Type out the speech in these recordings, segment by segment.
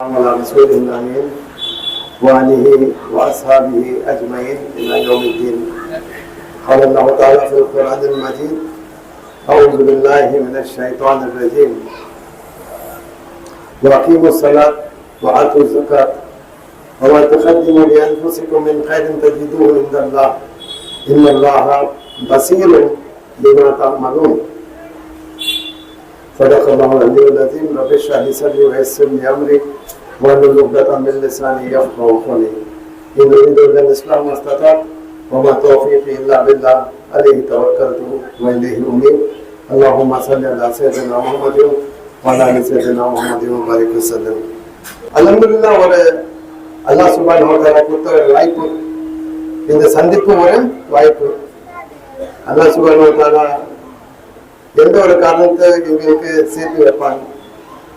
على رسول الأمين وآله وأصحابه أجمعين إلى يوم الدين. قال الله تعالى في القرآن المجيد أعوذ بالله من الشيطان الرجيم. وأقيموا الصلاة وآتوا الزكاة وما تقدموا لأنفسكم من خير تجدوه عند الله. إن الله بصير بما تعملون. صدق الله العلي العظيم رب اشرح لي صدري ويسر لي امري واحلل عقدة من لساني يفقهوا قولي ان اريد الا الاسلام ما استطعت وما توفيقي الا بالله عليه توكلت واليه امير اللهم صل على سيدنا محمد وعلى ال سيدنا محمد وبارك وسلم அல்ஹம்துலில்லாஹ் ஒரு அல்லாஹ் சுப்ஹானஹு வ தஆலா கொடுத்த ஒரு வாய்ப்பு இந்த சந்திப்பு ஒரு வாய்ப்பு அல்லாஹ் சுப்ஹானஹு வ தஆலா எந்த ஒரு காரணத்தை எங்களுக்கு சேர்த்து வைப்பாங்க?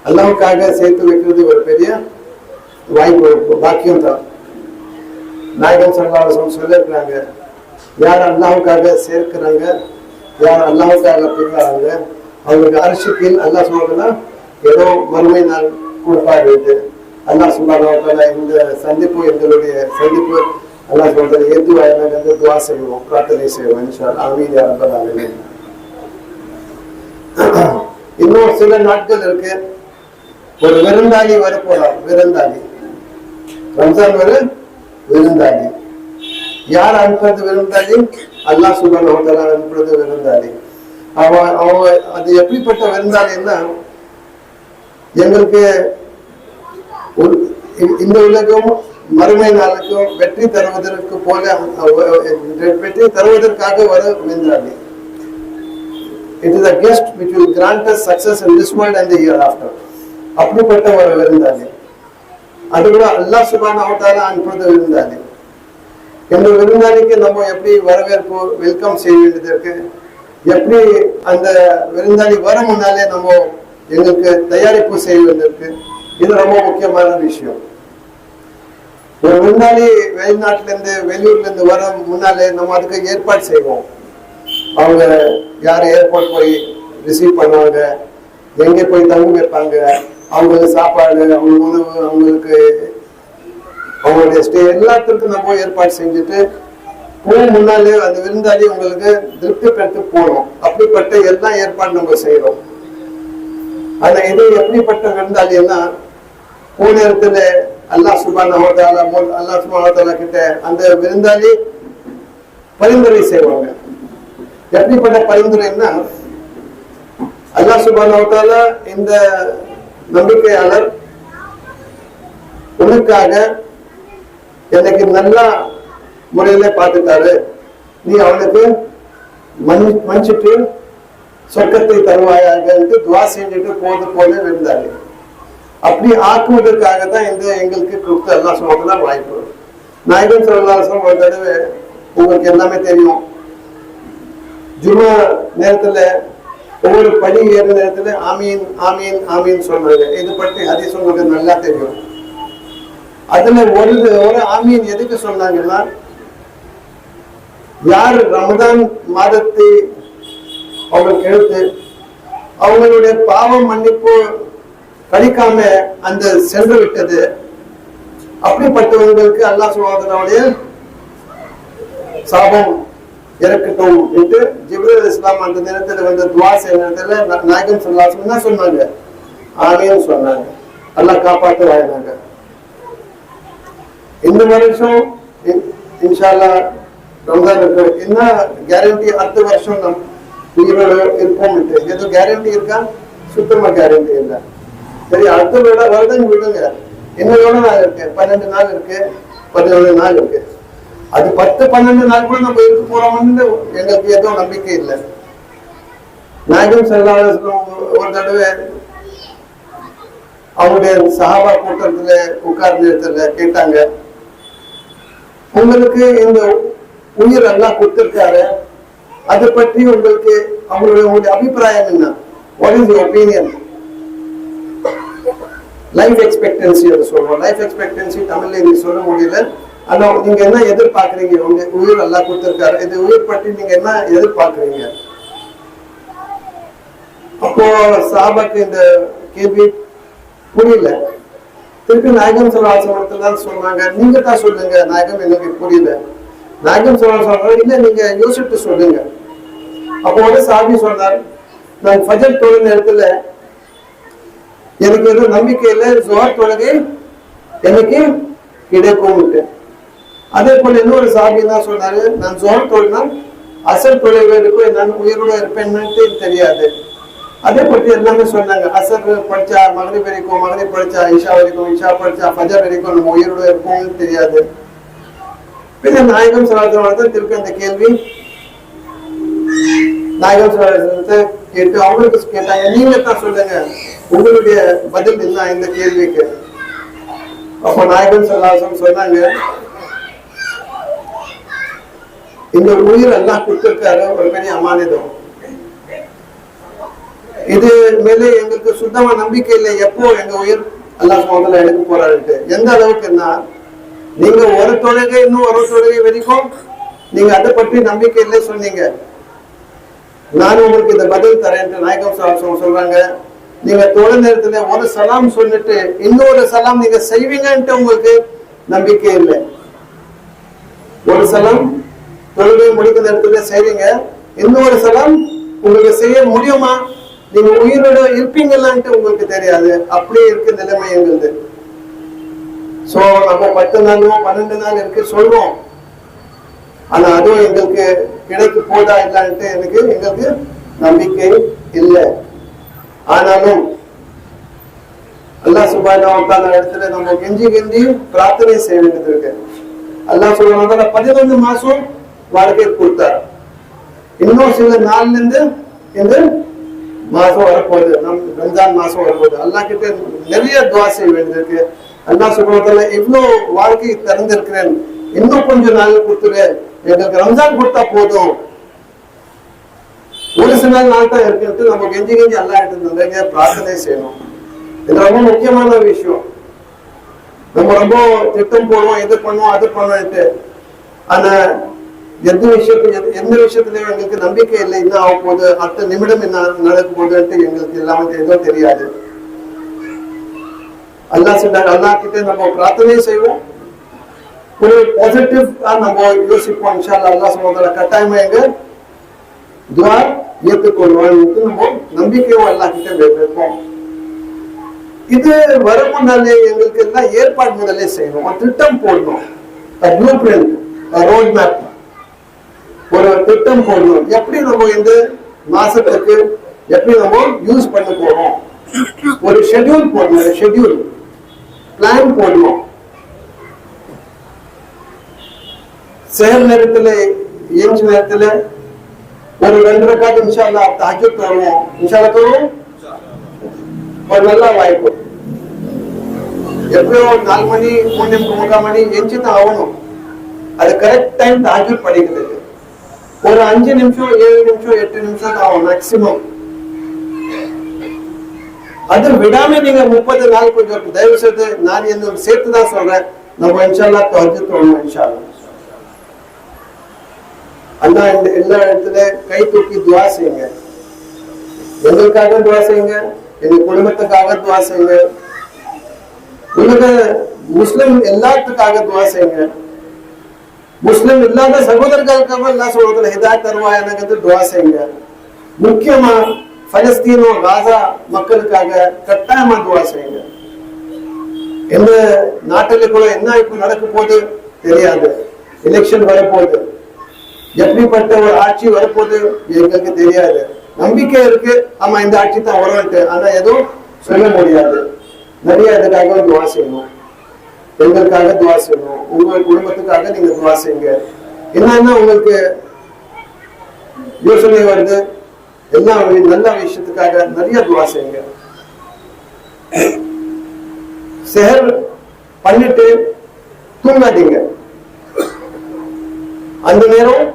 அல்லாவுக்காக சேர்த்து வைக்கிறது ஒரு பெரிய வாய்ப்பு பாக்கியம் தான். நாயகன் சல்லாசம் சொல்லியிருக்கிறாங்க யார் அல்லாவுக்காக சேர்க்கிறாங்க யார் அல்லாவுக்காக பிரிக்கிறாங்க அவங்களுக்கு அரசுக்கில் அல்லாஹ் சொல்றதுன்னா ஏதோ மறுமை நாள் கொடுப்பாரு அல்லா சொல்லாத இந்த சந்திப்பு எங்களுடைய சந்திப்பு அல்லா சொல்றது எதுவாக வந்து துவா செய்வோம் பிரார்த்தனை செய்வோம் இன்ஷா அல்லாஹ். இன்னும் சில நாட்கள் இருக்கு. ஒரு விருந்தாளி வரப்போறார் விருந்தாளி. ரம்ஜான் வரு விருந்தாளி. யார் அனுப்புறது விருந்தாளி? அல்லாஹ் சுபான் அனுப்புறது விருந்தாளி. அவன் அவன் அது எப்படிப்பட்ட விருந்தாளின்னா எங்களுக்கு இந்த உலகம் மறுமை நாளுக்கும் வெற்றி தருவதற்கு போல வெற்றி தருவதற்காக வர விருந்தாளி. It is a guest which will grant us success in this world and year after அப்படிப்பட்ட ஒரு விருந்தாளி அது கூட அல்லாஹ் சுபான அவதார அனுப்புறது விருந்தாளி இந்த விருந்தாளிக்கு நம்ம எப்படி வரவேற்பு வெல்கம் செய்ய வேண்டியது இருக்கு. எப்படி அந்த விருந்தாளி வர முன்னாலே நம்ம எங்களுக்கு தயாரிப்பு செய்ய வேண்டியிருக்கு இது ரொம்ப முக்கியமான விஷயம். ஒரு விருந்தாளி வெளிநாட்டுல இருந்து வெளியூர்ல இருந்து வர முன்னாலே நம்ம அதுக்கு ஏற்பாடு செய்வோம். அவங்க யார் ஏர்போர்ட் போய் ரிசீவ் பண்ணுவாங்க எங்கே போய் தங்க வைப்பாங்க அவங்களுக்கு சாப்பாடு அவங்க உணவு அவங்களுக்கு அவங்களுடைய ஸ்டே எல்லாத்துக்கும் நம்ம ஏற்பாடு செஞ்சுட்டு போக முன்னாலே அந்த விருந்தாளி உங்களுக்கு திருப்தி பெற்று போகணும். அப்படிப்பட்ட எல்லா ஏற்பாடு நம்ம செய்யறோம் ஆனா இது எப்படிப்பட்ட விருந்தாளின்னா போன இடத்துல அல்லாஹ் சுபான அல்லாஹ் சுபான கிட்ட அந்த விருந்தாளி பரிந்துரை செய்வாங்க. எப்படிப்பட்ட பரிந்துரைன்னா அல்லா சுபான இந்த நம்பிக்கையாளர் உனக்காக எனக்கு நல்லா முறையில பார்த்துட்டாரு. நீ அவனுக்கு மன் மன்னிச்சுட்டு சொர்க்கத்தை தருவாயாக துவா செஞ்சுட்டு போது போது இருந்தாரு. அப்படி ஆக்குவதற்காக தான் இந்த எங்களுக்கு கொடுத்த எல்லா சொல்றதுதான் வாய்ப்பு. நாயகன் சொல்லலாம் ஒரு தடவை உங்களுக்கு எல்லாமே தெரியும். ஜுமா நேரத்துல ஒவ்வொரு பணி ஏற நேரத்துல ஆமீன் ஆமீன் ஆமீன் சொன்னாங்க இது பற்றி ஹதீஸ் சொல்றது நல்லா தெரியும். அதுல ஒரு ஒரு ஆமீன் எதுக்கு சொன்னாங்கன்னா யார் ரமதான் மாதத்தை அவங்களுக்கு எடுத்து அவங்களுடைய பாவம் மன்னிப்பு கழிக்காம அந்த சென்று விட்டது. அப்படிப்பட்டவங்களுக்கு அல்லாஹ் சுவாதனுடைய சாபம் இறக்கட்டும் என்று ஜிப்ரல் இஸ்லாம் அந்த நேரத்தில் வந்த துவா செய்ய நேரத்தில் நாயகம் சொல்லாசம் சொன்னாங்க? ஆமையும் சொன்னாங்க. அல்லாஹ் காப்பாற்ற வாங்கினாங்க இந்த வருஷம் இன்- இன்ஷால்லா ரம்ஜான் இருக்கு என்ன கேரண்டி அடுத்த வருஷம் நம் உயிரோட இருப்போம் ஏதோ கேரண்டி இருக்கா? சுத்தமா கேரண்டி இல்லை. சரி அடுத்த விட வருடம் விடுங்க. இன்னொரு எவ்வளவு நாள் இருக்கு. பன்னெண்டு நாள் இருக்கு. பதினேழு நாள் இருக்கு. அது பத்து பன்னெண்டு நாட்கள் நம்ம இருக்க போறோம்னு எங்களுக்கு எதுவும் நம்பிக்கை இல்லை. நாயகம் செல்லாத ஒரு தடவை அவங்களுடைய சஹாபா கூட்டத்துல உட்கார் இடத்துல கேட்டாங்க. உங்களுக்கு இந்த உயிர் எல்லாம் கொடுத்திருக்காரு. அதை பற்றி உங்களுக்கு அவங்களுடைய உங்களுடைய அபிப்பிராயம் என்ன? What is opinion life expectancy அதை சொல்றோம். லைஃப் எக்ஸ்பெக்டன்சி தமிழ்ல இது சொல்ல முடியல. ஆனா நீங்க என்ன எதிர்பார்க்கறீங்க? உங்க உயிர் எல்லாம் கொடுத்திருக்காரு. இது உயிர் பற்றி நீங்க என்ன எதிர்பார்க்கறீங்க? அப்போ சாபாக்கு இந்த கேள்வி புரியல. திருப்பி நாயகம் சலாசனத்துல தான் சொன்னாங்க. நீங்க தான் சொல்லுங்க. நாயகம் எனக்கு புரியல. நாயகம் சலாசனம் இல்ல நீங்க யோசிட்டு சொல்லுங்க. அப்போ வந்து சாபி சொன்னார் நான் ஃபஜர் தொழு நேரத்துல எனக்கு எதுவும் நம்பிக்கை இல்லை ஜோர் தொழுகை எனக்கு கிடைக்கும் அதே போல இன்னொரு சாபி தான் சொன்னாரு நான் ஜோர் தொழுனா அசல் தொழில்களுக்கும் நான் உயிரோட இருப்பேன்னு தெரியாது. அதே பற்றி எல்லாமே சொன்னாங்க. அசர் படிச்சா மகளிர் வரைக்கும் மகளிர் படிச்சா இஷா வரைக்கும் இஷா படிச்சா ஃபஜர் வரைக்கும் நம்ம உயிரோட இருப்போம்னு தெரியாது. பின்ன நாயகம் சலாத்தம் திருப்பி அந்த கேள்வி. நாயகம் சலாத்தத்தை கேட்டு அவங்களுக்கு கேட்டாங்க. நீங்க தான் சொல்லுங்க. உங்களுடைய பதில் என்ன இந்த கேள்விக்கு? அப்போ நாயகம் சலாசம் சொன்னாங்க இந்த உயிர் எல்லாம் கொடுத்திருக்காரு ஒரு பெரிய அமானிதம் இது மேலே எங்களுக்கு சுத்தமா நம்பிக்கை இல்லை. எப்போ எங்க உயிர் எல்லாம் முதல்ல எடுக்க போறாருட்டு எந்த அளவுக்குன்னா நீங்க ஒரு தொழுகை இன்னும் ஒரு தொழுகை வரைக்கும் நீங்க அதை பற்றி நம்பிக்கை இல்லை சொன்னீங்க. நான் உங்களுக்கு இந்த பதில் தரேன் நாயகம் சொல்றாங்க. நீங்க தொழு நேரத்துல ஒரு சலாம் சொல்லிட்டு இன்னொரு சலாம் நீங்க செய்வீங்கன்ட்டு உங்களுக்கு நம்பிக்கை இல்லை. ஒரு சலாம் தொழுகை முடிக்கிற இடத்துல செய்றீங்க. இன்னொரு சலாம் உங்களுக்கு செய்ய முடியுமா? நீங்க உயிரோட இருப்பீங்களான்ட்டு உங்களுக்கு தெரியாது. அப்படியே இருக்கு நிலைமை எங்களுது. சோ நம்ம பத்து நாளோ பன்னெண்டு நாள் இருக்கு சொல்றோம். ஆனா அதுவும் எங்களுக்கு கிடைக்கு போதா இல்லான்ட்டு எனக்கு எங்களுக்கு நம்பிக்கை இல்லை. ஆனாலும் அல்லா சுபான இடத்துல நம்ம கெஞ்சி கெஞ்சி பிரார்த்தனை செய்ய வேண்டியது இருக்கு. அல்லா சொல்லுவாங்க பதினொன்று மாசம் வாழ்க்கை கொடுத்தார். இன்னும் சில நாள்ல இருந்து இந்த மாசம் வரப்போகுது. நம் ரம்ஜான் மாசம் வரப்போகுது. அல்லாஹ் கிட்ட நிறைய துவா செய்ய வேண்டியிருக்கு. அல்லா சுபானத்தால இவ்வளோ வாழ்க்கை திறந்திருக்கிறேன். இன்னும் கொஞ்சம் நாள் கொடுத்துருவேன் எங்களுக்கு ரம்ஜான் கொடுத்தா போதும். ஒரு சில நாள் தான் இருக்கிறது நம்ம கெஞ்சி கெஞ்சி அல்லா கிட்ட நிறைய பிரார்த்தனை செய்யணும். இது ரொம்ப முக்கியமான விஷயம். நம்ம ரொம்ப திட்டம் போடுவோம் இது பண்ணுவோம் அது பண்ணுவோம்ட்டு ஆனா எந்த விஷயத்துல எந்த- எந்த விஷயத்துலயும் எங்களுக்கு நம்பிக்கை இல்லை என்ன ஆக போகுது அடுத்த நிமிடம் என்ன நடக்க போகுதுன்ட்டு எங்களுக்கு எல்லாமே எதுவும் தெரியாது. அல்லாஹ் சொன்னாங்க அல்லா கிட்ட நம்ம பிரார்த்தனை செய்வோம். ஒரு பாசிட்டிவ் நம்ம யோசிப்போம் அல்லா அல்லாஹ் சொல்றதுல கட்டாயமா எங்க? துவா ஏற்றுக்கொள்வான் நம்ம நம்பிக்கையும் அல்லாஹ் கிட்ட வைப்போம் இது வரும் முன்னாலே எங்களுக்கு எல்லாம் ஏற்பாடு முதலே செய்யணும். திட்டம் போடணும். ப்ளூ பிரிண்ட் ரோட் மேப் ஒரு திட்டம் போடணும். எப்படி நம்ம இந்த மாசத்துக்கு எப்படி நம்ம யூஸ் பண்ண போறோம் ஒரு ஷெட்யூல் போடணும் ஷெட்யூல் பிளான் போடணும். செயல் நேரத்துல ஏஞ்ச நேரத்துல ஒரு ரெண்டு ரெக்கார்டு இன்ஷால்லா தாஜத் தருவோம் இன்ஷால்லா தருவோம் ஒரு நல்ல வாய்ப்பு. எப்படியோ ஒரு நாலு மணி மூணு நிமிஷம் முக்கால் மணி எஞ்சி தான் ஆகணும். அது கரெக்ட் டைம் தாஜூத் படிக்கிறது ஒரு அஞ்சு நிமிஷம் ஏழு நிமிஷம் எட்டு நிமிஷம் ஆகும் மேக்சிமம் அது விடாம நீங்க முப்பது நாள் கொஞ்சம் தயவு செய்து நான் என்ன சேர்த்து தான் சொல்றேன் நம்ம இன்ஷால்லா தொடர்ந்து தோணும் இன்ஷால்லா அண்ணா இந்த எல்லா இடத்துல கை தூக்கி துவா செய்யுங்க எங்களுக்காக துவா செய்யுங்க எங்க குடும்பத்துக்காக துவா செய்யுங்க உலக முஸ்லிம் எல்லாத்துக்காக துவா செய்யுங்க முஸ்லிம் இல்லாத சகோதரர்களுக்காக எல்லாம் சொல்றதுல ஹிதா தருவா எனக்கு துவா செய்யுங்க. முக்கியமா பலஸ்தீனம் காசா மக்களுக்காக கட்டாயமா துவா செய்யுங்க. எந்த நாட்டில கூட என்ன இப்ப நடக்க போகுது தெரியாது. எலெக்ஷன் வரப்போகுது. எப்படிப்பட்ட ஒரு ஆட்சி வரப்போகுது எங்களுக்கு தெரியாது. நம்பிக்கை இருக்கு. ஆமா இந்த ஆட்சி தான் வரும்ட்டு ஆனா எதுவும் சொல்ல முடியாது. நிறைய இதுக்காக துவா செய்யணும். எங்களுக்காக துவா செய்யணும். உங்கள் குடும்பத்துக்காக நீங்க துவா செய்யுங்க. என்னன்னா உங்களுக்கு யோசனை வருது. எல்லா நல்ல விஷயத்துக்காக நிறைய துவா செய்யுங்க. செஹர் பண்ணிட்டு தூங்காதீங்க. அந்த நேரம்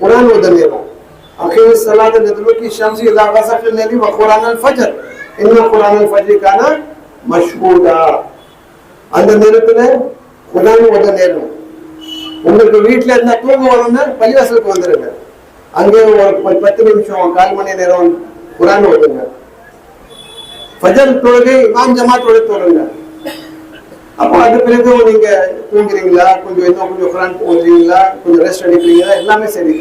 குரான் ஓத நேரம். அகில சலாத நதுலுக்கி ஷம்சி இல்லா வசஃபில் நதி வ குரான் அல் ஃபஜர். இன்ன குரான் அல் ஃபஜர் கான அந்த நெருப்புல உடனே ஓத நேரம். உங்களுக்கு வீட்டுல இருந்தா தூங்க வரணும்னா பள்ளிவாசலுக்கு வந்துருங்க. அங்கே ஒரு பத்து நிமிஷம் கால் மணி நேரம் குரான் ஓதுங்க ஃபஜர் தொழுகை இமாம் ஜமாத்தோட தொழுங்க. அப்போ அது பிறகு நீங்க தூங்குறீங்களா? கொஞ்சம் இன்னும் கொஞ்சம் ஃப்ரண்ட் ஓதுறீங்களா? கொஞ்சம் ரெஸ்ட் எடுக்கிறீங்களா? எல்லாமே சரி.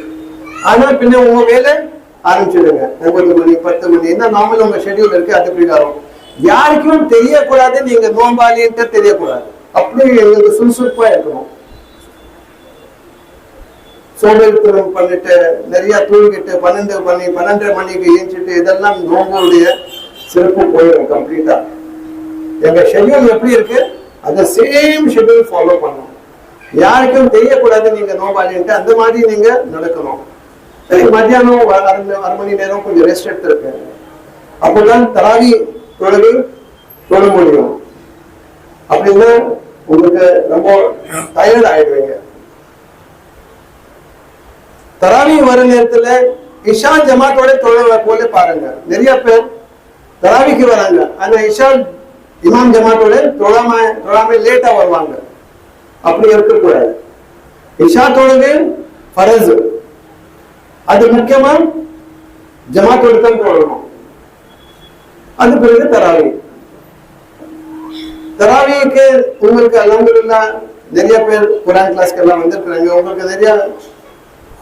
ஆனா பின்ன உங்க வேலை ஆரம்பிச்சிடுங்க. ஒன்பது மணி பத்து மணி என்ன நார்மல் உங்க ஷெட்யூல் இருக்கு அது பிரகாரம் யாருக்கும் தெரியக்கூடாது நீங்க நோம்பாளின்ட்டு தெரியக்கூடாது. அப்படி எங்களுக்கு சுறுசுறுப்பா இருக்கணும். சோம்பேறித்தனம் பண்ணிட்டு நிறைய தூங்கிட்டு பன்னெண்டு மணி பன்னெண்டரை மணிக்கு ஏஞ்சிட்டு இதெல்லாம் நோம்புடைய சிறப்பு போயிடும் கம்ப்ளீட்டா எங்க ஷெட்யூல் எப்படி இருக்கு? அந்த சேம் ஷெட்யூல் ஃபாலோ பண்ணணும். யாருக்கும் தெரியக்கூடாது நீங்க நோபாலின்ட்டு அந்த மாதிரி நீங்க நடக்கணும். மத்தியானம் அரை மணி- அரை நேரம் கொஞ்சம் ரெஸ்ட் எடுத்திருக்கேன். அப்போதான் தராவி தொழுகை சொல்ல முடியும். அப்படின்னா உங்களுக்கு ரொம்ப டயர்ட் ஆயிடுவீங்க. தராவி வர நேரத்துல இஷா ஜமாத்தோட தொழ போல பாருங்க. நிறைய பேர் தராவிக்கு வராங்க. ஆனா இஷா இமாம் ஜமாத்தோட தொழாம தொழாம லேட்டா வருவாங்க. அப்படி இருக்கக்கூடாது. இஷா தொழுது ஃபரஸ். அது முக்கியமா ஜமாத்தோட தான் தொழணும். அது பிறகு தராவி. தராவிக்கு உங்களுக்கு அலமதுல்லா நிறைய பேர் குரான் கிளாஸ்க்கு எல்லாம் வந்திருக்கிறாங்க. உங்களுக்கு நிறைய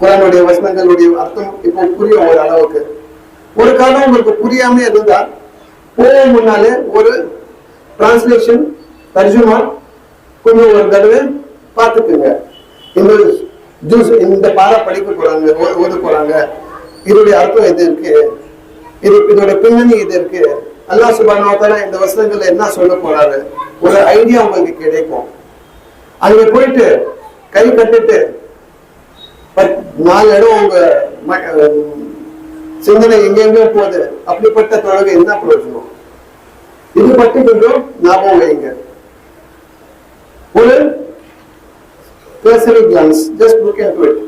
குரானுடைய வசனங்களுடைய அர்த்தம் இப்போ புரியும் ஒரு அளவுக்கு. ஒரு காலம் உங்களுக்கு புரியாம இருந்தா போக முன்னாலே ஒரு டிரான்ஸ்லேஷன் தர்ஜுமா கொஞ்சம் ஒரு தடவை பார்த்துக்குங்க. இந்த ஜூஸ் இந்த பாரா படிக்க போறாங்க ஓ- ஓத போறாங்க. இதோடைய அர்த்தம் இது இருக்கு? இது இதோட பின்னணி இது இருக்கு. அல்லா சுபானு இந்த வசனங்கள்ல என்ன சொல்ல போறாரு? ஒரு ஐடியா உங்களுக்கு கிடைக்கும். அங்க போயிட்டு கை கட்டிட்டு நாலு இடம் உங்க ம- சிந்தனை எங்கெங்க போகுது. அப்படிப்பட்ட தொழுகை என்ன பிரயோஜனம்? இது பற்றி கொஞ்சம் ஞாபகம் வைங்க. ஒரு cursory glance just look at it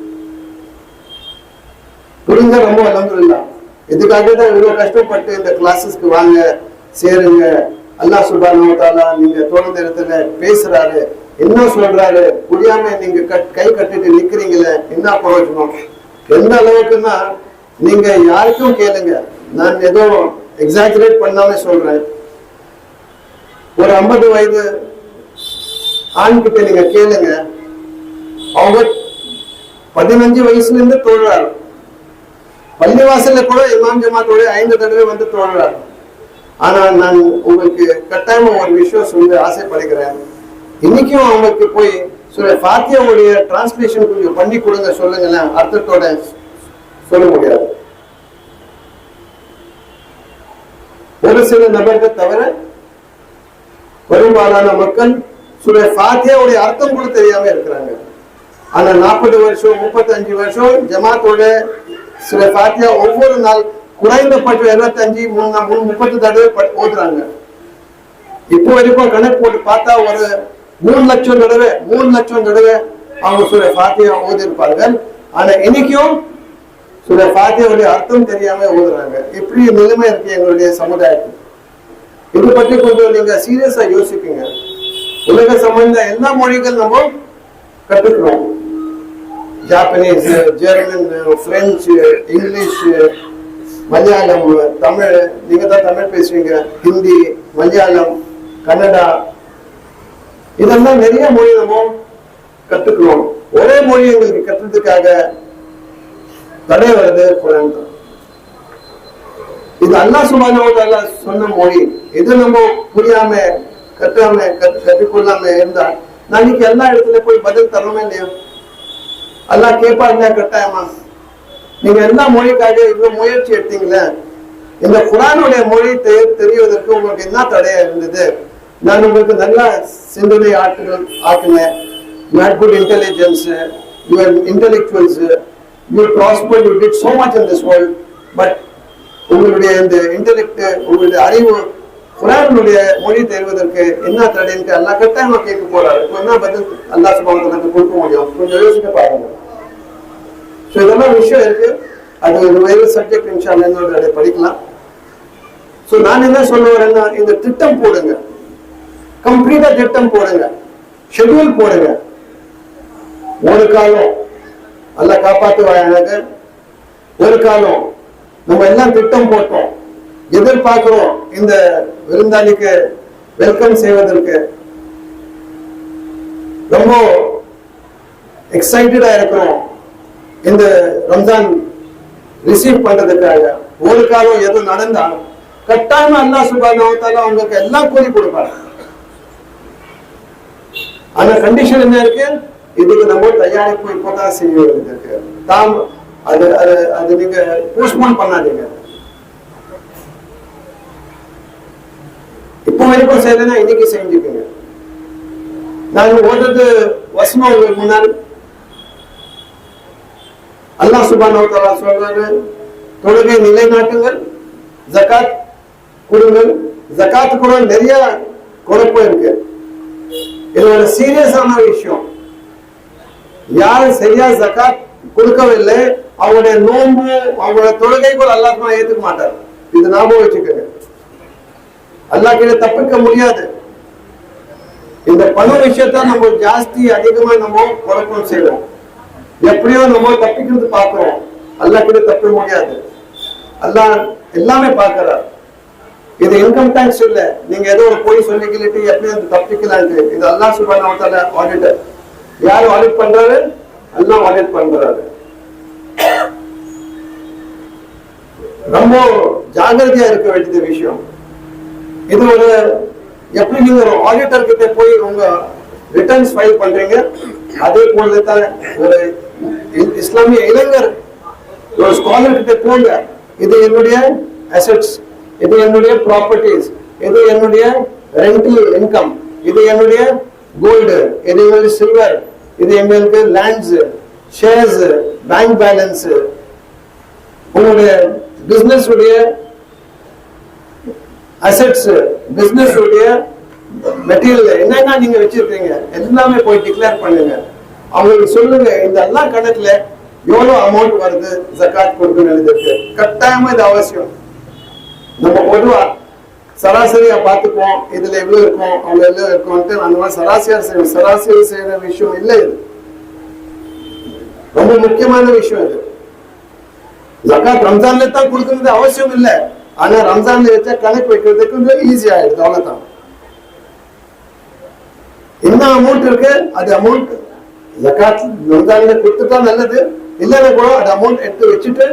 புரிஞ்சா ரொம்ப அலமதுல்லா. இதுக்காக தான் இவ்வளவு கஷ்டப்பட்டு இந்த கிளாஸஸ்க்கு வாங்க சேருங்க? அல்லாஹ் சுபானுத்தாலா நீங்க தொடர்ந்த இடத்துல பேசுறாரு. என்ன சொல்றாரு? புரியாம நீங்க கட்- கை கட்டிட்டு நிக்கிறீங்களே என்ன பிரயோஜனம்? எந்த அளவுக்குன்னா நீங்க யாருக்கும் கேளுங்க. நான் ஏதோ எக்ஸாஜரேட் பண்ணாம சொல்றேன். ஒரு ஐம்பது வயது ஆண்கிட்ட நீங்க கேளுங்க. அவங்க பதினஞ்சு வயசுல இருந்து தொழுறாரு பள்ளிவாசல்ல கூட இமாம் ஜமாத்தோட ஐந்து தடவை வந்து தொழுறாரு ஆனா நான் உங்களுக்கு கட்டாயமா ஒரு விஷயம் சொல்ல ஆசைப்படுகிறேன். இன்னைக்கும் அவங்களுக்கு போய் சொல்ல ஃபாத்தியாவுடைய டிரான்ஸ்லேஷன் கொஞ்சம் பண்ணி கொடுங்க சொல்லுங்களேன். அர்த்தத்தோட சொல்ல முடியாது. ஒரு சில நபர்கள் தவிர பெரும்பாலான மக்கள் சுர ஃபாத்தியாவுடைய அர்த்தம் கூட தெரியாம இருக்கிறாங்க. ஆனா நாற்பது வருஷம் முப்பத்தஞ்சு வருஷம் ஜமாத்தோட சில ஃபாத்தியா ஒவ்வொரு நாள் குறைந்தபட்சம் இருபத்தஞ்சு மூணு மூணு முப்பத்தி தடவை ஓதுறாங்க. இப்போ வரைக்கும் கணக்கு போட்டு பார்த்தா ஒரு மூணு லட்சம் தடவை மூணு லட்சம் தடவை அவங்க சுர ஃபாத்தியா ஓதிருப்பார்கள் ஆனா இன்னைக்கும் சுர ஃபாத்தியாவுடைய அர்த்தம் தெரியாம ஓதுறாங்க. இப்படி நிலைமை இருக்கு எங்களுடைய சமுதாயத்துக்கு? இது பற்றி கொஞ்சம் நீங்க சீரியஸா யோசிப்பீங்க. உலக சம்பந்த எல்லா மொழிகள் நம்ம கற்றுக்கிறோம் Japanese German French English Malayalam Tamil நீங்க தான் தமிழ் பேசுவீங்க. ஹிந்தி மலையாளம் கன்னடா இதெல்லாம் நிறைய மொழி நம்ம கத்துக்கணும் ஒரே மொழி எங்களுக்கு கத்துறதுக்காக தடை வருது குரான் இது அல்லா சுப்ஹானஹு சொன்ன மொழி. இது நம்ம புரியாம கற்றாம கற்று கற்றுக்கொள்ளாம இருந்தா நாளைக்கு எல்லா இடத்துல போய் பதில் தரணுமே இல்லையா? அதெல்லாம் கேட்பா இல்லையா கட்டாயமா? நீங்க எல்லா மொழிக்காக இவ்வளவு முயற்சி எடுத்தீங்களே? இந்த குரானுடைய மொழி தெ- தெரிவதற்கு உங்களுக்கு என்ன தடையா இருந்தது? நான் உங்களுக்கு நல்ல சிந்தனை ஆற்றுகள் ஆக்குனேன் not good intelligence your intellectuals you prosper you did so much in this world but உங்களுடைய இந்த இன்டெலெக்ட் உங்களுடைய அறிவு குரானுடைய மொழி தெரிவதற்கு என்ன தடைன்ட்டு எல்லா கட்டாயமா கேட்க போறாரு. இப்போ என்ன பதில் அல்லா சுபாவத்துக்கு கொடுக்க முடியும்? கொஞ்சம் யோசிக்க பாருங்க. ஸோ இதெல்லாம் விஷயம் இருக்கு. அது ஒரு வேறு சப்ஜெக்ட் இன்ஷால்ல படிக்கலாம். ஸோ நான் என்ன சொல்ல வரேன்னா இந்த திட்டம் போடுங்க. கம்ப்ளீட்டா திட்டம் போடுங்க. ஷெட்யூல் போடுங்க. ஒரு காலம் அல்ல காப்பாற்றுவாயாக ஒரு காலம் நம்ம எல்லாம் திட்டம் போட்டோம். எதிர்பார்க்கிறோம். இந்த விருந்தாளிக்கு வெல்கம் செய்வதற்கு. ரொம்ப எக்ஸைட்டடா இருக்கிறோம். இந்த ரம்ஜான் ரிசீவ் பண்றதுக்காக. ஒரு காலம் எதுவும் நடந்தாலும் கட்டாயமா அல்லா சுப்ஹானஹு அவங்களுக்கு எல்லாம் கூலி கொடுப்பாங்க. ஆனா கண்டிஷன் என்ன இருக்கு? இதுக்கு நம்ம தயாரிப்பு இப்பதான் செய்ய வேண்டியிருக்கு தாம் அது அது அது நீங்க போஸ்ட்போன் பண்ணாதீங்க. இப்போ வரைக்கும் செய்யலைன்னா இன்னைக்கு செஞ்சுக்கோங்க நான் ஓடுறது வசனம் உங்களுக்கு முன்னாடி. அல்லாஹ் சுபானவத்தாலா சொல்றாரு தொழுகை நிலைநாட்டுங்கள் ஜகாத் கொடுங்கள். ஜக்காத் கூட நிறைய குழப்பம் இருக்கு. இது ஒரு சீரியஸான விஷயம். யார் சரியா ஜக்காத் கொடுக்கவில்லை. அவங்களுடைய நோன்பு அவங்களோட தொழுகை கூட அல்லாஹ் ஏத்துக்க மாட்டார். இது ஞாபகம் வச்சுக்கோங்க. அல்லா கிட்ட தப்பிக்க முடியாது. இந்த பண விஷயத்த நம்ம ஜாஸ்தி அதிகமா நம்ம குழப்பம் செய்யறோம் எப்படியோ நம்ம தப்பிக்கிறது பாக்குறோம் அல்லா கிட்ட தப்ப முடியாது. அல்லா எல்லாமே பார்க்கறார். இது இன்கம் டேக்ஸ் இல்ல. நீங்க ஏதோ ஒரு போய் சொல்லிக்கிட்டு எப்படி வந்து தப்பிக்கலான்ட்டு. இது அல்லா சுபான ஆடிட்டர் யார் ஆடிட் பண்றாரு? எல்லாம் ஆடிட் பண்றாரு. ரொம்ப ஜாகிரதையா இருக்க வேண்டிய விஷயம். இது ஒரு எப்படி நீங்க ஒரு ஆடிட்டர் கிட்ட போய் உங்க ரிட்டர்ன்ஸ் ஃபைல் பண்றீங்க? அதே போல தான் ஒரு இஸ்லாமிய இளைஞர் ஒரு ஸ்காலர் கிட்ட போங்க. இது என்னுடைய அசெட்ஸ் இது என்னுடைய ப்ராப்பர்ட்டிஸ் இது என்னுடைய ரெண்டல் இன்கம் இது என்னுடைய கோல்டு இது என்னுடைய சில்வர் இது எங்களுக்கு லேண்ட்ஸ் ஷேர்ஸ் பேங்க் பேலன்ஸ் உங்களுடைய பிசினஸ் உடைய அசெட்ஸ் பிசினஸ் உடைய மெட்டீரியல் என்னென்ன நீங்க வச்சிருக்கீங்க எல்லாமே போய் டிக்ளேர் பண்ணுங்க. அவங்களுக்கு சொல்லுங்க இந்த எல்லா கணக்குல எவ்வளவு அமௌண்ட் வருது ஜகாத் கொடுக்கணும் எழுதிருக்கு. கட்டாயமா இது அவசியம். நம்ம பொதுவா சராசரியா பார்த்துக்குவோம் இதுல எவ்வளவு இருக்கும் அவங்க எவ்வளவு இருக்கும்ட்டு அந்த மாதிரி சராசரியா செய்யணும். சராசரி செய்யற விஷயம் இல்லை இது. ரொம்ப முக்கியமான விஷயம் இது. ஜக்காத் ரம்ஜான்ல தான் கொடுக்கறது அவசியம் இல்ல. ஆனா ரம்ஜான்ல வச்சா கணக்கு வைக்கிறதுக்கு கொஞ்சம் ஈஸி ஆயிடுது அவ்வளவுதான். என்ன அமௌண்ட் இருக்கு? அது அமௌண்ட் ஜக்காத் ரம்ஜான்ல கொடுத்துட்டா நல்லது. இல்லைன்னா கூட அது அமௌண்ட் எடுத்து வச்சுட்டு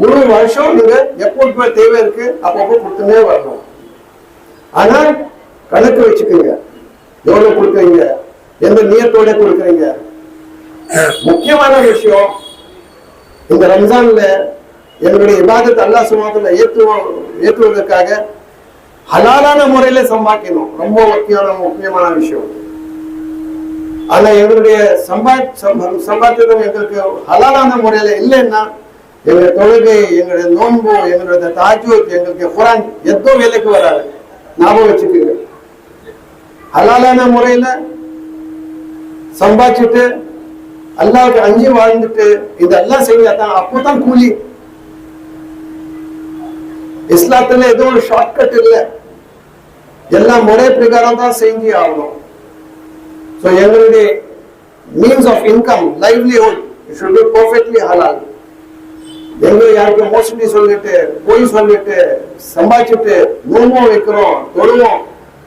முழு வருஷம் நீங்க எப்போ எப்போ தேவை இருக்கு அப்பப்போ கொடுத்துனே வரணும். ஆனா கணக்கு வச்சுக்கோங்க. எவ்வளவு கொடுக்குறீங்க? எந்த நியத்தோட கொடுக்குறீங்க? முக்கியமான விஷயம் இந்த ரம்ஜான்ல எங்களுடைய இபாதத் அல்லா சுமாத்துல ஏற்றுவோம் ஏற்றுவதற்காக ஹலாலான முறையில சம்பாதிக்கணும் ரொம்ப முக்கியமான முக்கியமான விஷயம். ஆனா எங்களுடைய சம்பா சம்ப- சம்பாத்தியம் எங்களுக்கு ஹலாலான முறையில இல்லைன்னா எங்களுடைய தொழுகை எங்களுடைய நோன்பு எங்களுடைய தாஜூத் எங்களுக்கு குரான் எதோ வேலைக்கு வராது. ஞாபகம் வச்சுக்கோங்க. ஹலாலான முறையில சம்பாதிச்சுட்டு அல்லாவுக்கு அஞ்சு வாழ்ந்துட்டு இதெல்லாம் செய்யாதான் அப்போதான் கூலி. இஸ்லாத்துல எதுவும் ஒரு ஷார்ட்கட் இல்ல. எல்லாம் முறை பிரகாரம் தான் செஞ்சு ஆகணும். ஸோ எங்களுடைய means of income livelihood should be perfectly ஹலால் எங்க யாருக்கு மோசடி சொல்லிட்டு போய் சொல்லிட்டு சம்பாதிச்சுட்டு நோமோ வைக்கிறோம் தொழுவோம்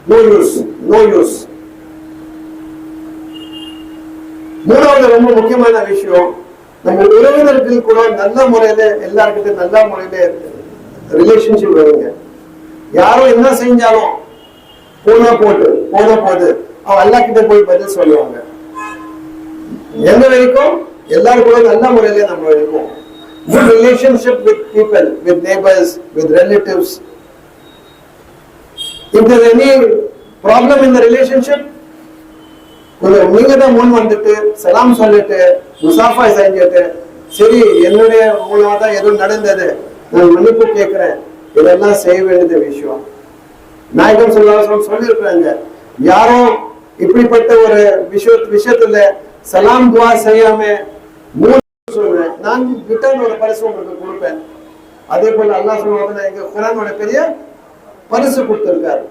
நோ யூஸ் நோ யூஸ் மூணாவது ரொம்ப முக்கியமான விஷயம் நம்ம உறவினர்கள் கூட நல்ல முறையில எல்லாருக்கிட்ட நல்ல முறையில ரிலேஷன்ஷிப் வருங்க யாரோ என்ன செஞ்சாலும் போனா போட்டு போனா போது அவன் எல்லா கிட்ட போய் பதில் சொல்லுவாங்க. எந்த வரைக்கும்? எல்லாரும் கூட நல்ல முறையில நம்ம இருக்கும். Good relationship with people with neighbors with relatives. If there's any problem in the relationship நீங்க தான் முன் வந்துட்டு சலாம் சொல்லிட்டு முசாஃபா செஞ்சுட்டு சரி என்னுடைய மூலமா தான் எதுவும் நடந்தது. நான் மன்னிப்பு கேட்கிறேன். இதெல்லாம் செய்ய வேண்டிய விஷயம். நாயகம் சொல்லாசம் சொல்லியிருக்கிறாங்க. யாரும் இப்படிப்பட்ட ஒரு விஷய விஷயத்துல சலாம் துவா செய்யாம மூணு சொல்றேன். நான் ரிட்டர்ன் ஒரு பரிசு உங்களுக்கு கொடுப்பேன். அதே போல அல்லாஹ் சொல்லுவாங்க எங்க குரானோட பெரிய பரிசு கொடுத்துருக்காரு.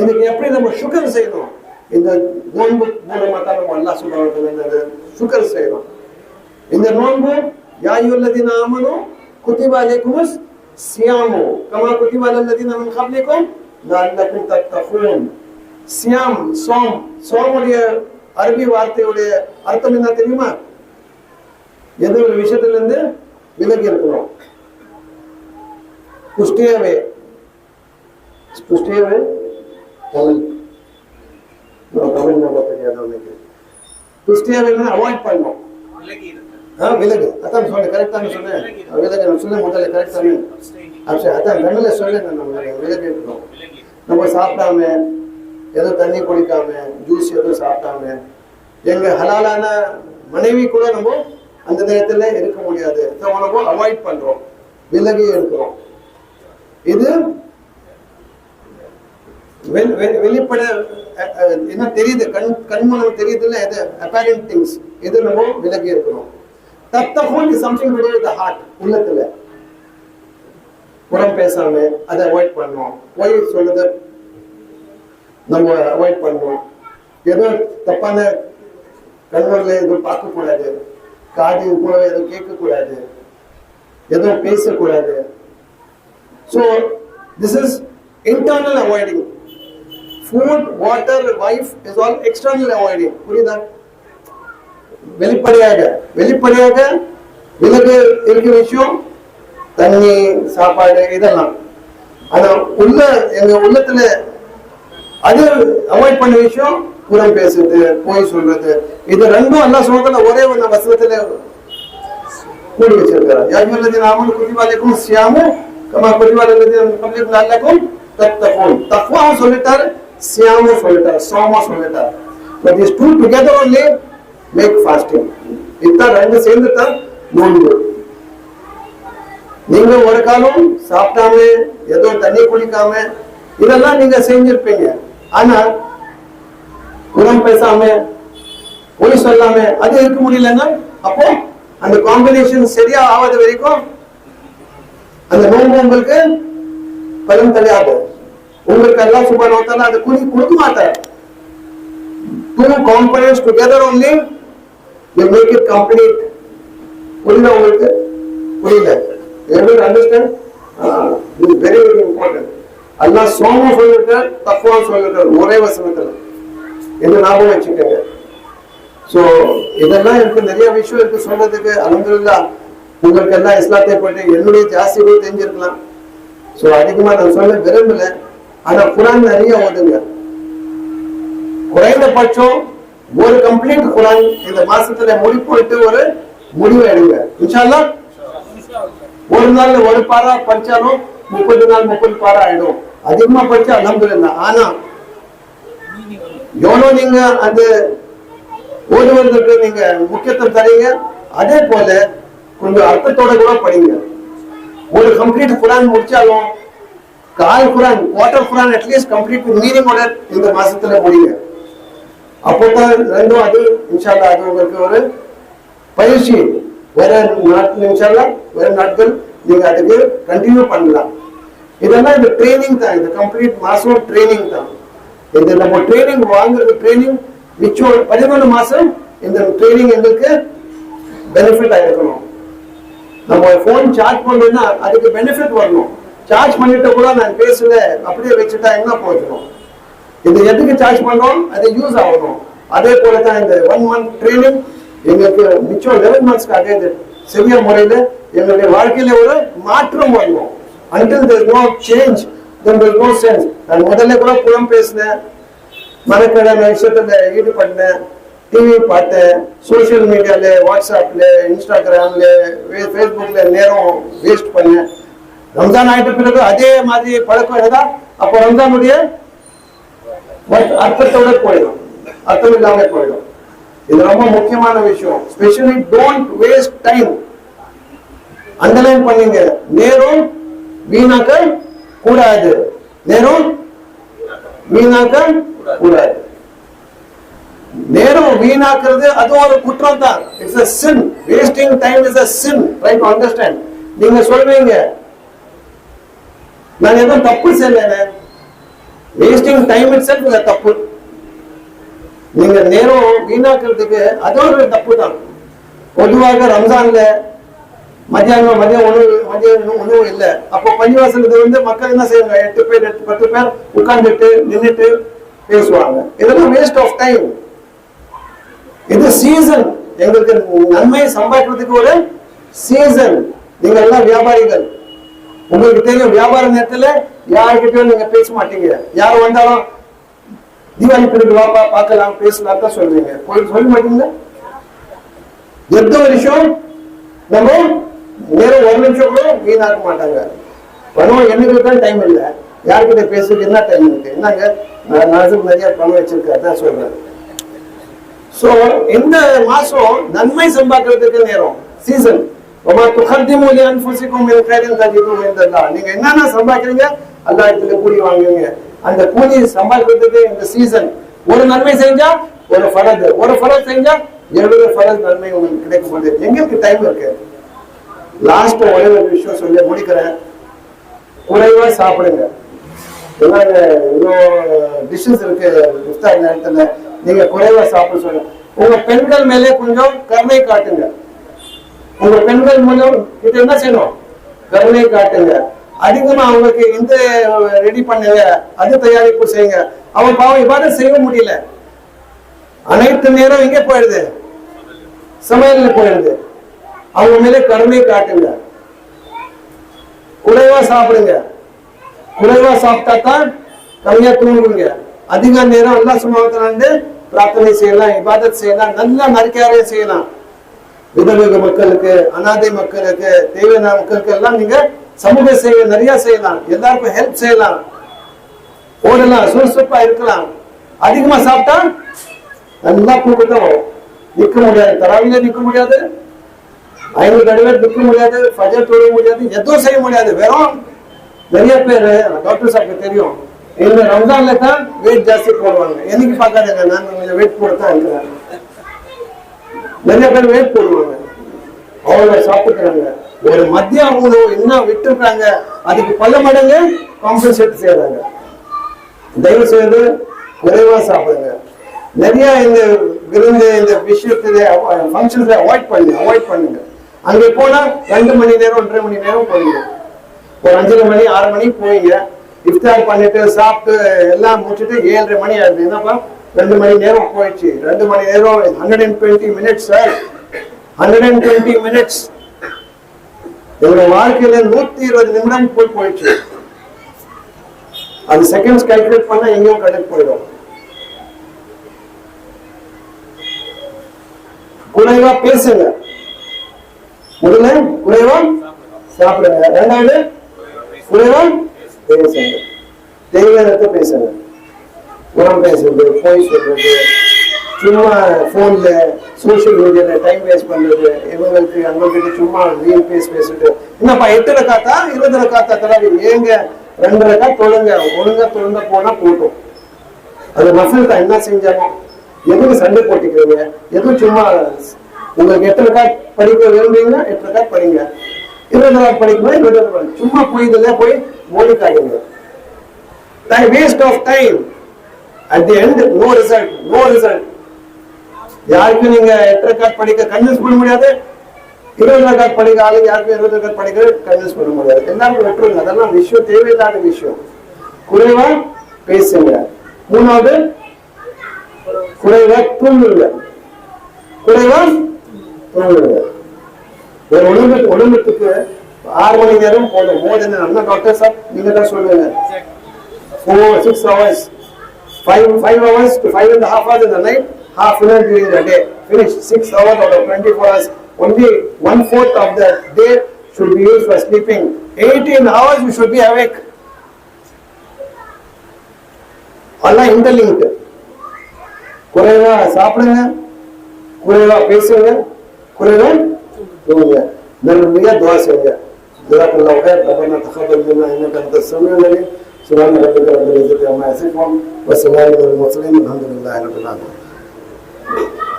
இதுக்கு எப்படி நம்ம சுகர் செய்யணும்? இந்த நோன்பு மூலமா தான் நம்ம அல்லாஹ் சொல்லுவாங்க சுகர் செய்யணும். இந்த நோன்பு யாயுல்லதீன ஆமனு குதிப அலைக்குமுஸ் சியாமு கமா குதிப அலல்லதீன மின் கப்லிக்கும் லஅல்லக்கும் தத்தகூன் சியாம் சோம் சோமுடைய அரபி வார்த்தையுடைய அர்த்தம் என்ன தெரியுமா எந்த ஒரு விஷயத்துல இருந்து விலகி இருக்கணும் புஷ்டியவே புஷ்டியவே தமிழ் நான் தமிழ் நல்லா தெரியாது உனக்கு புஷ்டியவே அவாய்ட் பண்ணணும் விலகி இருக்கு ஆ விலகு. அதான் சொன்னேன் கரெக்டாக சொன்னேன். விலகு. நான் சொன்ன முதல்ல கரெக்ட் தானே. அப்படி அதான் தமிழ்ல சொல்லுங்க நம்ம விலகு. நம்ம சாப்பிடாம ஏதோ தண்ணி குடிக்காம ஜூஸ் எதுவும் சாப்பிடாம எங்க ஹலாலான மனைவி கூட நம்ம அந்த நேரத்துல இருக்க முடியாது. நம்ம அவாய்ட் பண்றோம். விலகி இருக்கிறோம். இது வெளிப்பட என்ன தெரியுது? கண் கண்மனம் தெரியுதுல்ல இது அப்பேரண்ட் திங்ஸ் இது நம்ம விலகி இருக்கிறோம். தத்தகம் is something to the heart உள்ளத்துல. புறம் பேசாம அதை அவாய்ட் பண்ணோம் ஒய் சொல்றத? நம்ம அவாய்ட் பண்ணோம் ஏதோ தப்பான கண்வரில் எதுவும் பார்க்க கூடாது காது கூட எதுவும் கேட்க கூடாது எதுவும் பேசக்கூடாது. So this is internal avoiding food water wife is all external avoiding புரியுதா? வெளிப்படையாக வெளிப்படையாக விலகு இருக்கிற விஷயம் தண்ணி சாப்பாடு இதெல்லாம். ஆனா உள்ள எங்க உள்ளத்துல அது அவாய்ட் பண்ண விஷயம் புறம் பேசுறது போய் சொல்றது. இது ரெண்டும் எல்லாம் சொல்றதுல ஒரே ஒரு வசனத்துல கூடி வச்சிருக்கிறார். யாஜ்மல்லதி நாமன் குதிவாலைக்கும் சியாமு கமா குதிவாலல்லதி கம்லிக்கும் நல்லக்கும் தத்தகும் தக்வாவும் சொல்லிட்டார் சியாமும் சொல்லிட்டார் சோமா சொல்லிட்டார். But is two together only make fasting இதான் ரெண்டு சேர்ந்து தான் நோன்பு நீங்க ஒரு காலம் சாப்பிடாம ஏதோ தண்ணி குடிக்காம இதெல்லாம் நீங்க செஞ்சிருப்பீங்க. ஆனா உரம் பேசாம பொய் சொல்லாம அது இருக்க முடியலன்னா அப்போ அந்த காம்பினேஷன் சரியா ஆகாத வரைக்கும் அந்த நோன்பு உங்களுக்கு பலன் தெரியாது உங்களுக்கு எல்லாம் சுப நோத்தால அது கூலி கொடுக்க மாட்டார். Two components together only you make it complete புரியுதா உங்களுக்கு? புரியல எப்படி அண்டர்ஸ்டாண்ட் இது வெரி வெரி இம்பார்ட்டன்ட் அல்லாஹ் சோமும் சொல்லிருக்கார் தக்குவா சொல்லிருக்கார் ஒரே வசனத்துல. என்ன ஞாபகம் வச்சுக்கோங்க. சோ இதெல்லாம் எனக்கு நிறைய விஷயம் இருக்கு சொல்றதுக்கு. அலமதுல்லா உங்களுக்கு எல்லாம் இஸ்லாத்தை பற்றி என்னுடைய ஜாஸ்தி கூட தெரிஞ்சிருக்கலாம். ஸோ அதிகமா நான் சொல்ல விரும்பல. ஆனா குரான் நிறைய ஓதுங்க. குறைந்தபட்சம் ஒரு கம்ப்ளீட் குரான் இந்த மாசத்துல முடிப்போட்டு ஒரு முடிவு எடுங்க. இன்ஷால்லா ஒரு நாள்ல ஒரு பாரா படிச்சாலும் முப்பது நாள் முப்பது பாரா ஆயிடும். அதிகமா படிச்சா அலமதுல்லா ஆனா எவ்வளவு நீங்க அந்த ஓதுவதற்கு நீங்க முக்கியத்துவம் தரீங்க? அதே போல கொஞ்சம் அர்த்தத்தோட கூட படிங்க. ஒரு கம்ப்ளீட் குரான் முடிச்சாலும் கால் Quran quarter Quran at least complete மீனிங்கோட இந்த மாசத்துல முடிங்க அப்போதான் ரெண்டும் அது இன்ஷால்லா அது உங்களுக்கு ஒரு பயிற்சி. வர நாட்கள் இன்ஷால்லா வர நாட்கள் நீங்க அதுக்கு கண்டினியூ பண்ணலாம். இதெல்லாம் இந்த ட்ரைனிங் தான். இது கம்ப்ளீட் மாசம் ட்ரைனிங் தான். இது நம்ம ட்ரைனிங் வாங்குறது ட்ரைனிங் மிச்சம் பதிமூணு மாசம் இந்த ட்ரைனிங் எங்களுக்கு பெனிஃபிட் ஆயிருக்கணும் நம்ம ஃபோன் சார்ஜ் பண்ணோம்னா அதுக்கு பெனிஃபிட் வரணும். சார்ஜ் பண்ணிட்டு கூட நான் பேசல அப்படியே வச்சுட்டா என்ன போகணும் இது எதுக்கு சார்ஜ் பண்றோம் அது யூஸ் ஆகணும். அதே போல தான் இந்த ஒன் மந்த் ட்ரைனிங் எங்களுக்கு மிச்சம் லெவன் மந்த்ஸ்க்காக இந்த சரியா முறையில எங்களுடைய வாழ்க்கையில ஒரு மாற்றம் வரணும். Until there no change then then there is நான் முதல்ல கூட புறம் பேசினேன். மனக்கடன விஷயத்துல ஈடுபட்டேன். டிவி பார்த்தேன். சோசியல் மீடியால வாட்ஸ்அப்ல இன்ஸ்டாகிராம்ல ஃபேஸ்புக்ல நேரம் வேஸ்ட் பண்ணேன். ரம்ஜான் ஆயிட்ட பிறகு அதே மாதிரி பழக்கம் இருந்தா அப்போ ரம்ஜானுடைய பட் அர்த்தத்தோட போயிடும். அர்த்தம் இல்லாம போயிடும். இது ரொம்ப முக்கியமான விஷயம். Specially don't waste time underline பண்ணீங்க. நேரம் வீணாக்க கூடாது. நேரம் வீணாக்க கூடாது. நேரம் வீணாக்குறது அது ஒரு குற்றம் தான் it's a sin wasting time is a sin try to understand நீங்க சொல்வீங்க நான் எதுவும் தப்பு செய்யலை. வேஸ்டிங் டைம் இட் செல்ஃப் தப்பு. நீங்க நேரம் வீணாக்குறதுக்கு அது ஒரு தப்பு தான் பொதுவாக ரம்ஜான்ல மத்தியானம் மதிய உணவு மதிய உணவு இல்லை. அப்போ பள்ளிவாசலுக்கு வந்து மக்கள் என்ன செய்வாங்க? எட்டு பேர் எட்டு பத்து பேர் உட்கார்ந்துட்டு நின்னுட்டு பேசுவாங்க. இதெல்லாம் வேஸ்ட் ஆஃப் டைம் இது சீசன் எங்களுக்கு நன்மை சம்பாதிக்கிறதுக்கு ஒரு சீசன் நீங்க எல்லாம் வியாபாரிகள். உங்களுக்கு தெரியும் வியாபார நேரத்துல யார்கிட்டயும் நீங்க பேச மாட்டீங்க. யார் வந்தாலும் தீபாவளி பிடிக்கலாம் பார்க்கலாம் பேசலாம் தான் சொல்றீங்க சொல்ல மாட்டீங்களா? எந்த வருஷம் நம்ம நேரம் ஒரு நிமிஷம் கூட வீணாக்க மாட்டாங்க. பணம் எண்ணுக்கு தான் டைம் இல்லை. யார்கிட்ட பேசுறதுக்கு என்ன டைம் இருக்கு? என்னங்க? நான் நிறைய பணம் வச்சிருக்கேன் தான் சொல்றேன். சோ இந்த மாசம் நன்மை சம்பாக்கிறதுக்கு நேரம். சீசன் ரொம்ப துகர்த்தி மூலியம் அன்புசிக்கும் இருக்கிறேன் நீங்க என்னென்ன சம்பாதிக்கிறீங்க? அல்லா இடத்துல கூலி வாங்குவீங்க. அந்த கூலி சம்பாதிக்கிறதுக்கு இந்த சீசன் ஒரு நன்மை செஞ்சா ஒரு ஃபரத் ஒரு ஃபரத் செஞ்சா எழுபது ஃபரத் நன்மை உங்களுக்கு கிடைக்கும் போது எங்களுக்கு டைம் இருக்கு. லாஸ்ட் ஒரே ஒரு விஷயம் சொல்லி முடிக்கிறேன். குறைவா சாப்பிடுங்க. எல்லாம் இவ்வளோ டிஷ்ஷஸ் இருக்கு. இஃப்தார் நேரத்துல நீங்க குறைவா சாப்பிட சொல்லுங்க. உங்க பெண்கள் மேலே கொஞ்சம் கருணை காட்டுங்க. உங்க பெண்கள் மூலம் இது என்ன செய்யணும்? கருணை காட்டுங்க. அதிகமா அவங்களுக்கு இந்த ரெடி பண்ணுங்க அது தயாரிப்பு செய்யுங்க. அவன் பாவம் இவ்வாறு செய்ய முடியல. அனைத்து நேரம் எங்க போயிடுது? சமையல் போயிடுது. அவங்க மேலே கருணை காட்டுங்க. குறைவா சாப்பிடுங்க. குறைவா சாப்பிட்டா தான் கம்மியா தூங்குங்க அதிக நேரம் எல்லாம் சுமாத்தினாண்டு பிரார்த்தனை செய்யலாம் இபாதத் செய்யலாம் நல்லா நற்காரியம் செய்யலாம். விதவிக மக்களுக்கு அனாதை மக்களுக்கு தேவையான மக்களுக்கு எல்லாம் நீங்க சமூக சேவை நிறைய செய்யலாம் எல்லாருக்கும் ஹெல்ப் செய்யலாம். ஓடலாம் சுறுசுறுப்பா இருக்கலாம். அதிகமா சாப்பிட்டா நல்லா கூப்பிட்டோம் நிற்க நிக்க முடியாது தராவில நிற்க முடியாது. ஐநூறு தடவை நிற்க முடியாது பஜர் தொழில் முடியாது எதுவும் செய்ய முடியாது. வெறும் நிறைய பேர் டாக்டர் சாருக்கு தெரியும். இந்த ரம்ஜான்ல தான் வெயிட் ஜாஸ்தி போடுவாங்க. என்னைக்கு பார்க்காதீங்க நான் கொஞ்சம் வெயிட் போடத்தான் இருக்கிறேன். நிறைய பேர் வெயிட் போடுவாங்க. அவ்வளவு சாப்பிட்டுக்கிறாங்க. ஒரு மத்திய உணவு என்ன விட்டுருக்காங்க அதுக்கு பல மடங்கு காம்பன்சேட் செய்யறாங்க தயவு செய்து குறைவா சாப்பிடுங்க. நிறைய இந்த விருந்து இந்த விஷயத்துல ஃபங்க்ஷன்ஸ் அவாய்ட் பண்ணுங்க அவாய்ட் பண்ணுங்க. அங்கே போனா ரெண்டு மணி நேரம் ஒன்றரை மணி நேரம் போவீங்க. ஒரு அஞ்சரை மணி ஆறு மணிக்கு போவீங்க. இஃப்தார் பண்ணிட்டு சாப்பிட்டு எல்லாம் முடிச்சுட்டு ஏழரை மணி ஆகுது. என்னப்பா? ரெண்டு மணி நேரம் போயிடுச்சு. ரெண்டு மணி நேரம் hundred and twenty minutes sir hundred and twenty minutes என்னோட வாழ்க்கையில நூத்தி இருபது நிமிடம் போய் போயிடுச்சு. அது செகண்ட்ஸ் கால்குலேட் பண்ணா எங்கேயும் கணக்கு போயிடும். குறைவா பேசுங்க. முதல்ல குறைவா? சாப்பிடுங்க. ரெண்டாவது குறைவா? பேசுங்க. தெய்வத்தை பேசுங்க. உரம் பேசுறது போய் சொல்றது சும்மா ஃபோன்ல சோஷியல் மீடியால டைம் வேஸ்ட் பண்றது இவங்களுக்கு அவங்களுக்கு சும்மா ரீல் பேஸ் பேசிட்டு என்னப்பா எட்டு ரக்காத்தா இருபது ரக்காத்தா தராது. ஏங்க? ரெண்டு ரக்கா தொழுங்க. ஒழுங்கா தொழுங்க போனா போட்டும் அது மசில் தான். என்ன செஞ்சாலும். எதுக்கு சண்டை போட்டுக்கிறீங்க? எதுவும் சும்மா உங்களுக்கு எட்டு ரக்கா படிக்க விரும்புறீங்கன்னா எட்டு ரக்கா படிங்க. இருபது ரக்கா படிக்கணும் இருபது ரக்கா சும்மா போய் இதுல போய் Modi time waste of time at the end no result no result யாருக்கும் நீங்க எட்டரை கார்டு படிக்க கன்வின்ஸ் பண்ண முடியாது? இருபது கார்டு படிக்க ஆளு யாருக்கும் இருபது கார்டு படிக்க கன்வின்ஸ் பண்ண முடியாது. எல்லாருக்கும் வெற்றுங்க அதெல்லாம் விஷயம் தேவையில்லாத விஷயம். குறைவா பேசுங்க. மூணாவது குறைவா தூங்குங்க. குறைவா தூங்குங்க. ஒரு உடம்பு உடம்புக்கு ஆறு மணி நேரம் போதும். மோதல் நல்ல டாக்டர் சார். நீங்க தான் சொல்லுங்க. Four six hours five five hours five five and a half half an hour during the day. Finish six hours out of 24 hours. Only one fourth of the day should be used for sleeping. 18 hours you should be awake. எல்லாம் interlink குறைவா சாப்பிடுங்க குறைவா பேசுங்க குறைவா தூங்குங்க நல்லபடியா துவா செய்யுங்க جزاك الله خير ربنا تقبل منا انك انت السميع العليم سبحان ربك رب العزه عما يصفون وسلام على المرسلين الحمد لله رب العالمين Woo!